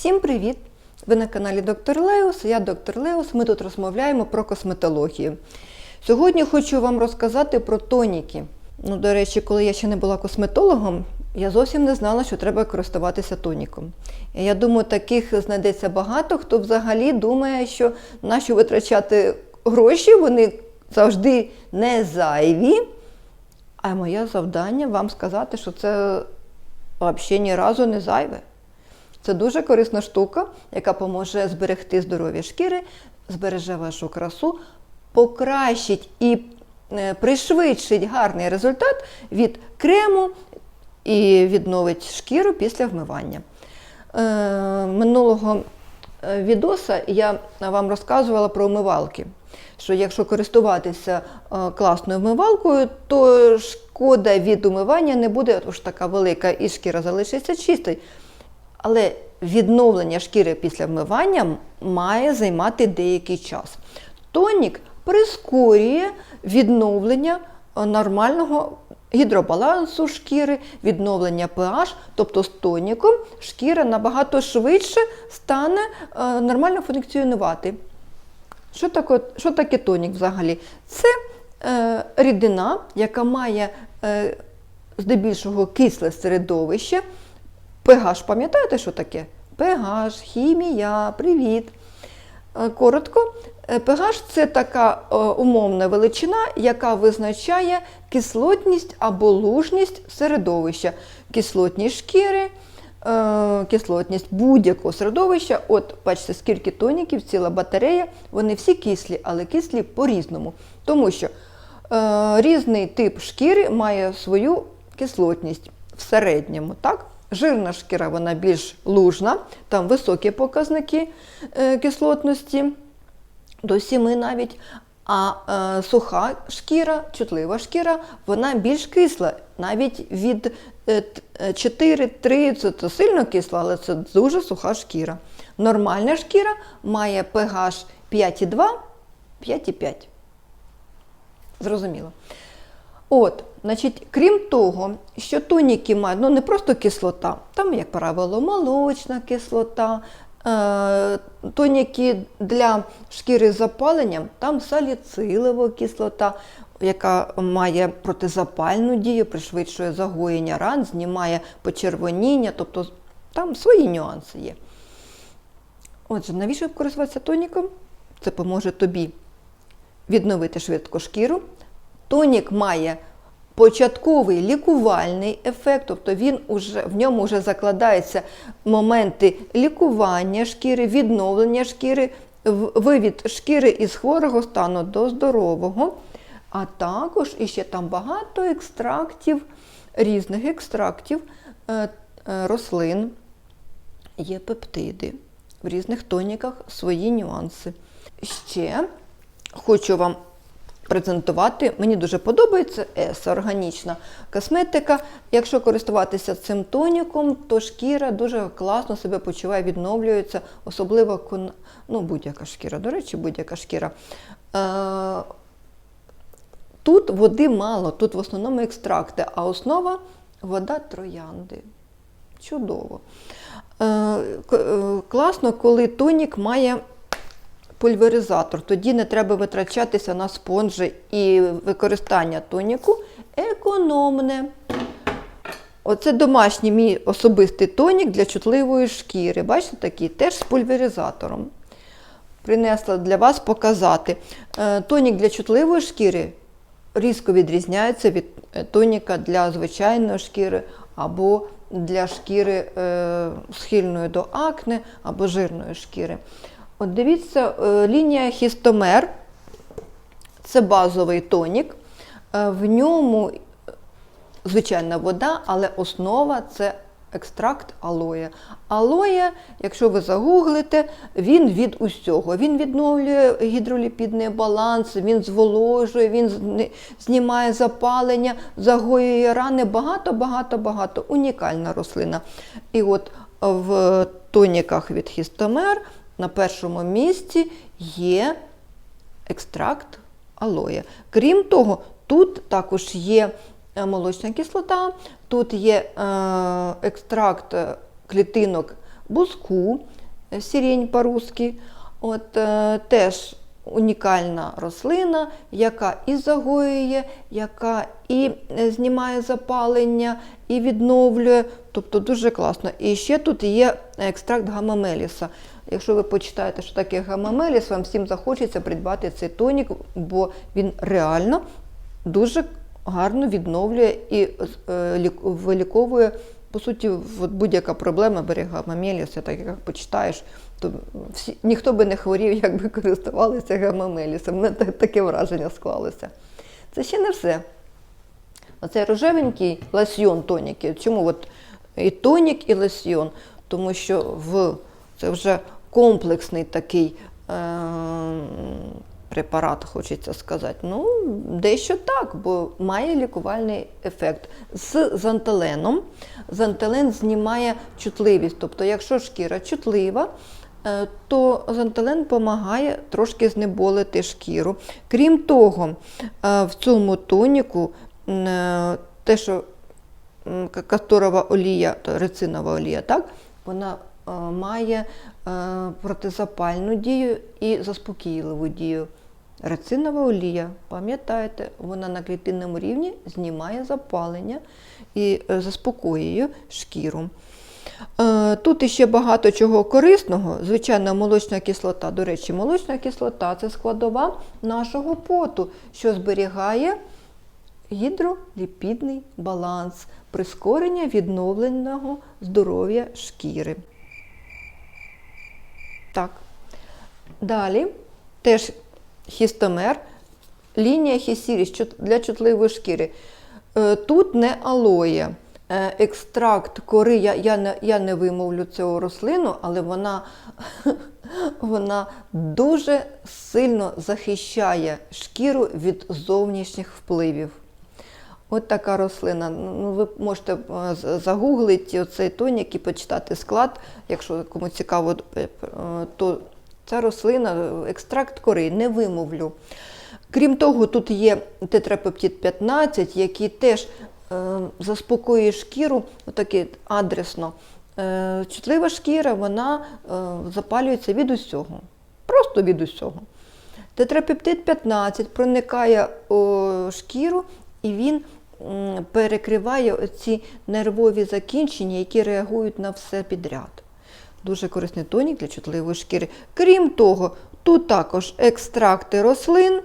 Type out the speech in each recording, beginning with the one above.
Всім привіт! Ви на каналі Доктор Леус. Я доктор Леус. Ми тут розмовляємо про косметологію. Сьогодні хочу вам розказати про тоніки. Ну, до речі, коли я ще не була косметологом, я зовсім не знала, що треба користуватися тоніком. Я думаю, таких знайдеться багато, хто взагалі думає, що нащо витрачати гроші, вони завжди не зайві. А моє завдання вам сказати, що це взагалі ні разу не зайве. Це дуже корисна штука, яка поможе зберегти здоров'я шкіри, збереже вашу красу, покращить і е, пришвидшить гарний результат від крему і відновить шкіру після вмивання. Е, минулого е, відоса я вам розказувала про вмивалки. Що якщо користуватися класною вмивалкою, то шкода від умивання не буде аж така велика, і шкіра залишиться чистою. Але відновлення шкіри після вмивання має займати деякий час. Тонік прискорює відновлення е, нормального гідробалансу шкіри, відновлення pH, тобто з тоніком шкіра набагато швидше стане е, нормально функціонувати. Що таке, що таке тонік взагалі? Це е, рідина, яка має здебільшого кисле середовище. pH, пам'ятаєте, що таке? pH, хімія, привіт. Е, Коротко, е, pH це така е, умовна величина, яка визначає кислотність або лужність середовища, кислотність шкіри, е, кислотність будь-якого середовища. От, бачите, скільки тоніків, ціла батарея, вони всі кислі, але кислі по-різному. Тому що е, різний тип шкіри має свою кислотність в середньому. так? Жирна шкіра вона більш лужна, там високі показники е, кислотності, до 7 навіть. А е, суха шкіра, чутлива шкіра, вона більш кисла, навіть від е, 4-3 це, це сильно кисло, але це дуже суха шкіра. Нормальна шкіра має pH 5,2, 5,5. Зрозуміло. От, значить, крім того, що тоніки мають, ну не просто кислота, там, як правило, молочна кислота, е, тоніки для шкіри з запаленням, там саліцилова кислота, яка має протизапальну дію, пришвидшує загоєння ран, знімає почервоніння, тобто там свої нюанси є. Отже, навіщо користуватися тоніком? Це поможе тобі відновити швидко шкіру. Тонік має початковий лікувальний ефект, тобто він уже, в ньому вже закладаються моменти лікування шкіри, відновлення шкіри, вивід шкіри із хворого стану до здорового. А також іще там багато екстрактів, різних екстрактів е, е, рослин, є пептиди. В різних тоніках свої нюанси. Ще хочу вам презентувати. Мені дуже подобається еса органічна косметика. Якщо користуватися цим тоніком, то шкіра дуже класно себе почуває, відновлюється, особливо ну, будь-яка шкіра, до речі, будь-яка шкіра. Е, Тут води мало, тут в основному екстракти, а основа вода троянди. Чудово. Е, е, Класно, коли тонік має пульверизатор. Тоді не треба витрачатися на спонжі і використання тоніку економне. Оце домашній мій особистий тонік для чутливої шкіри. Бачите, такий теж з пульверизатором. Принесла для вас показати. Е, Тонік для чутливої шкіри різко відрізняється від е, тоніка для звичайної шкіри або для шкіри е, схильної до акне або жирної шкіри. От дивіться, е, лінія хістомер це базовий тонік. Е, В ньому звичайна вода, але основа це екстракт алоє. Алоє, якщо ви загуглите, він від усього. Він відновлює гідроліпідний баланс, він зволожує, він знімає запалення, загоює рани. Багато, багато, багато. Унікальна рослина. І от в тоніках від хістомер на першому місці є екстракт алоє. Крім того, тут також є е, молочна кислота, тут є е, екстракт е, клітинок бузку, е, сирень по-русски. От, теж унікальна рослина, яка і загоює, яка і знімає запалення, і відновлює. Тобто дуже класно. І ще тут є екстракт гамамеліса. Якщо ви почитаєте, що таке гамамеліс, вам всім захочеться придбати цей тонік, бо він реально дуже гарно відновлює і е, виліковує. По суті, будь-яка проблема бери гамамеліс, так як почитаєш, то всі, ніхто би не хворів, якби користувалися гамамелісом. У мене таке враження склалося. Це ще не все. Оцей рожевенький лосьйон тоніки. Чому от і тонік, і лосьйон? Тому що в це вже комплексний такий е, препарат, хочеться сказати. Ну, дещо так, бо має лікувальний ефект. З занталеном. Зантален знімає чутливість. Тобто, якщо шкіра чутлива, е, то зантален допомагає трошки знеболити шкіру. Крім того, е, в цьому тоніку е, те, що касторова олія, то рецинова олія, так, вона має е, протизапальну дію і заспокійливу дію. Рецинова олія, пам'ятаєте, вона на клітинному рівні знімає запалення і е, заспокоює шкіру. Е, Тут іще багато чого корисного. Звичайно, молочна кислота. До речі, молочна кислота це складова нашого поту, що зберігає гідроліпідний баланс, прискорення відновленого здоров'я шкіри. Так. Далі теж хістомер, лінія хісіріс для чутливої шкіри. Е, Тут не алоє. Е, Екстракт кори, я, я, не, я не вимовлю цю рослину, але вона, вона дуже сильно захищає шкіру від зовнішніх впливів. От така рослина. Ну, ви можете е, загуглити цей тонік і почитати склад, якщо кому цікаво, е, е, то ця рослина, екстракт кори, не вимовлю. Крім того, тут є тетрапептид 15, який теж заспокоює шкіру, отаке адресно. Чутлива шкіра, вона запалюється від усього. Просто від усього. Тетрапептид 15 проникає у шкіру і він перекриває ці нервові закінчення, які реагують на все підряд. Дуже корисний тонік для чутливої шкіри. Крім того, тут також екстракти рослин,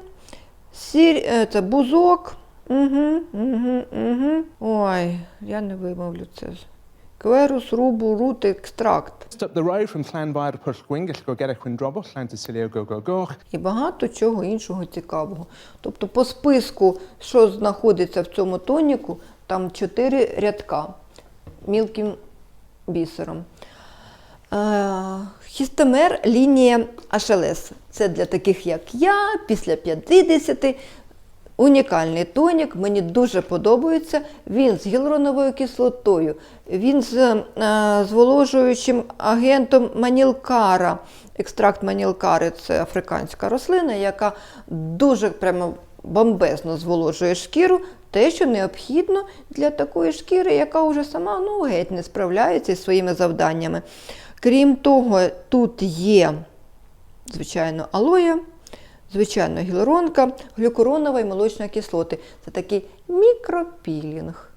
сір, е, це бузок. Угу, угу, угу. Ой, я не вимовлю це. Кверус, рубу, рут, екстракт. І багато чого іншого цікавого. Тобто по списку, що знаходиться в цьому тоніку, там чотири рядка мілким бісером. Е, Хістомер лінія HLS. Це для таких, як я, після 50. Унікальний тонік, мені дуже подобається. Він з гіалуроновою кислотою, він з е, зволожуючим агентом манілкара. Екстракт манілкари це африканська рослина, яка дуже прямо бомбезно зволожує шкіру, те, що необхідно для такої шкіри, яка вже сама ну, геть не справляється зі своїми завданнями. Крім того, тут є, звичайно, алоє, звичайно, гіалуронка, глюкуронова і молочна кислоти. Це такий мікропілінг.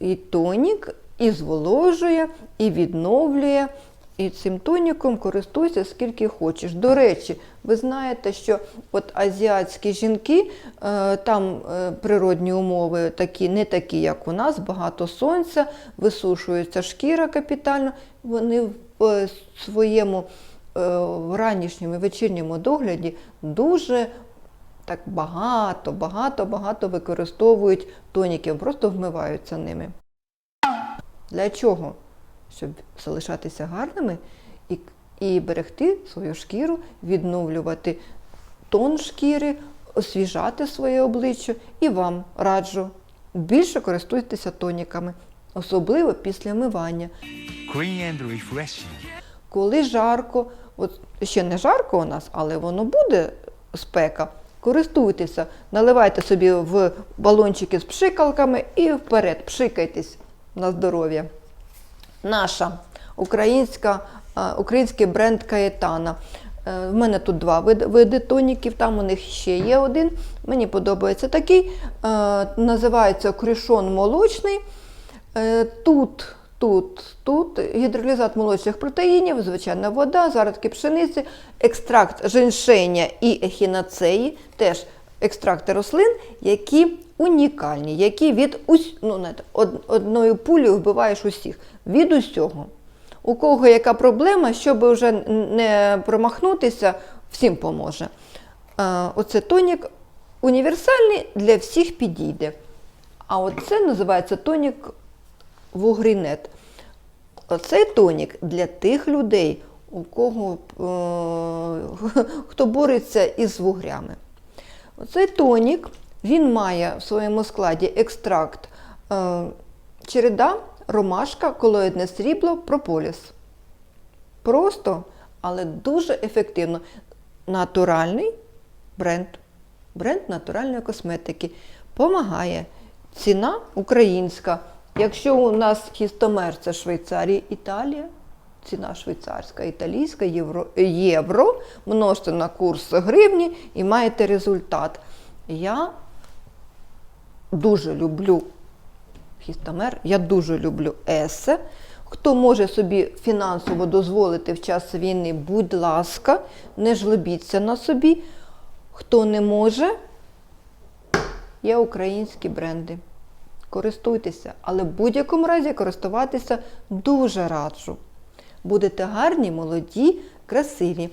І тонік і зволожує, і відновлює. І цим тоніком користуйся скільки хочеш. До речі, ви знаєте, що от азіатські жінки, е, там е, природні умови такі, не такі, як у нас, багато сонця, висушується шкіра капітально. Вони в е, своєму в ранішньому і вечірньому догляді дуже так багато, багато, багато використовують тоніків, просто вмиваються ними. Для чого? Щоб залишатися гарними і, і берегти свою шкіру, відновлювати тон шкіри, освіжати своє обличчя і вам раджу. Більше користуйтеся тоніками, особливо після мивання. Коли жарко, от ще не жарко у нас, але воно буде спека. Користуйтеся, наливайте собі в балончики з пшикалками і вперед, пшикайтесь на здоров'я. Наша українська, український бренд Каєтана. Е, В мене тут два види, види тоніків, там у них ще є один. Мені подобається такий. е, Називається крюшон молочний. Е, Тут, тут, тут гідролізат молочних протеїнів, звичайна вода, зародки пшениці, екстракт женьшеня і ехінацеї, теж екстракти рослин, які унікальні, які від ус... ну, знаєте, од- одною пулею вбиваєш усіх. Від усього. У кого яка проблема, щоб вже не промахнутися, всім поможе. Оце тонік універсальний для всіх підійде. А оце називається тонік вугрінет. Оцей тонік для тих людей, у кого е, хто бореться із вугрями. Оцей тонік він має в своєму складі екстракт е, череда, ромашка, колоїдне срібло, прополіс. Просто, але дуже ефективно. Натуральний бренд. Бренд натуральної косметики. Помагає. Ціна українська. Якщо у нас хістомер це Швейцарія, Італія, ціна швейцарська, італійська, євро, євро, множте на курс гривні і маєте результат. Я дуже люблю хістомер, я дуже люблю есе. Хто може собі фінансово дозволити в час війни, будь ласка, не жлобіться на собі. Хто не може, є українські бренди. Користуйтеся, але в будь-якому разі користуватися дуже раджу. Будете гарні, молоді, красиві.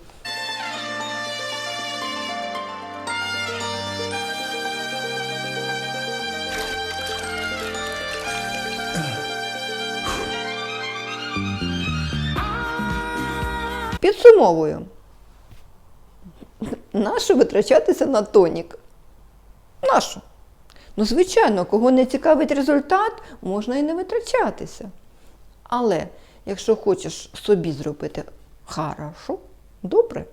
Підсумовую. Нащо витрачатися на тонік? Нащо? Ну, звичайно, кого не цікавить результат, можна і не витрачатися. Але якщо хочеш собі зробити хорошо, добре,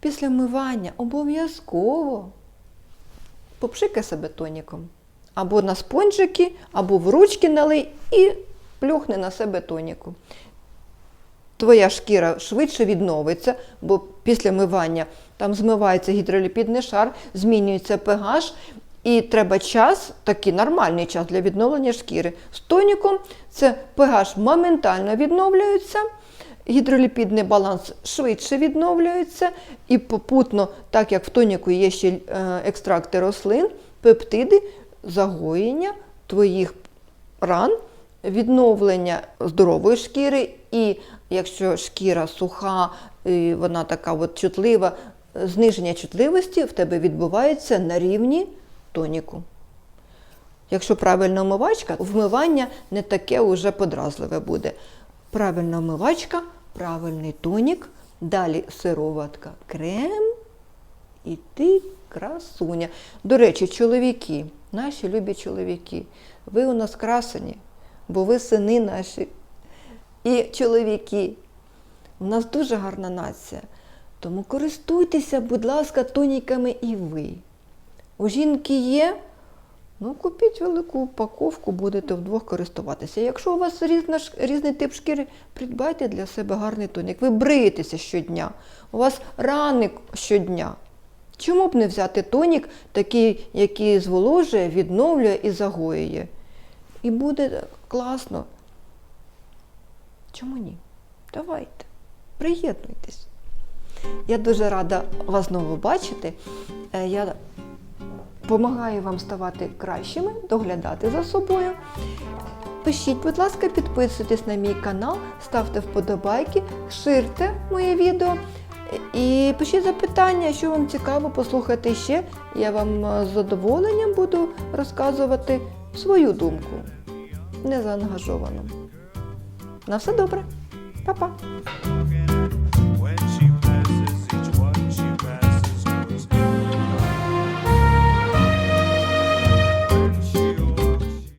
після мивання обов'язково попшикай себе тоніком. Або на спонжики, або в ручки налий і плюхни на себе тоніку. Твоя шкіра швидше відновиться, бо після мивання там змивається гідроліпідний шар, змінюється pH, і треба час, такий нормальний час для відновлення шкіри. З тоніком це pH моментально відновлюється, гідроліпідний баланс швидше відновлюється, і попутно, так як в тоніку є ще е, екстракти рослин, пептиди, загоєння твоїх ран, відновлення здорової шкіри, і якщо шкіра суха, і вона така от чутлива, зниження чутливості в тебе відбувається на рівні тоніку. Якщо правильна омивачка, вмивання не таке уже подразливе буде. Правильна омивачка, правильний тонік, далі сироватка, крем і ти красуня. До речі, чоловіки, наші любі чоловіки, ви у нас красені, бо ви сини наші. І чоловіки. У нас дуже гарна нація. Тому користуйтеся, будь ласка, тоніками і ви. У жінки є, ну купіть велику упаковку, будете вдвох користуватися. Якщо у вас різна, різний тип шкіри, придбайте для себе гарний тонік. Ви бриєтеся щодня, у вас рани щодня. Чому б не взяти тонік, такий, який зволожує, відновлює і загоює? І буде класно. Чому ні? Давайте, приєднуйтесь. Я дуже рада вас знову бачити. Е, Я допомагаю вам ставати кращими, доглядати за собою. Пишіть, будь ласка, підписуйтесь на мій канал, ставте вподобайки, ширте моє відео і пишіть запитання, що вам цікаво послухати ще. Я вам е, з задоволенням буду розказувати свою думку, незаангажовану. На все добре. Па-па!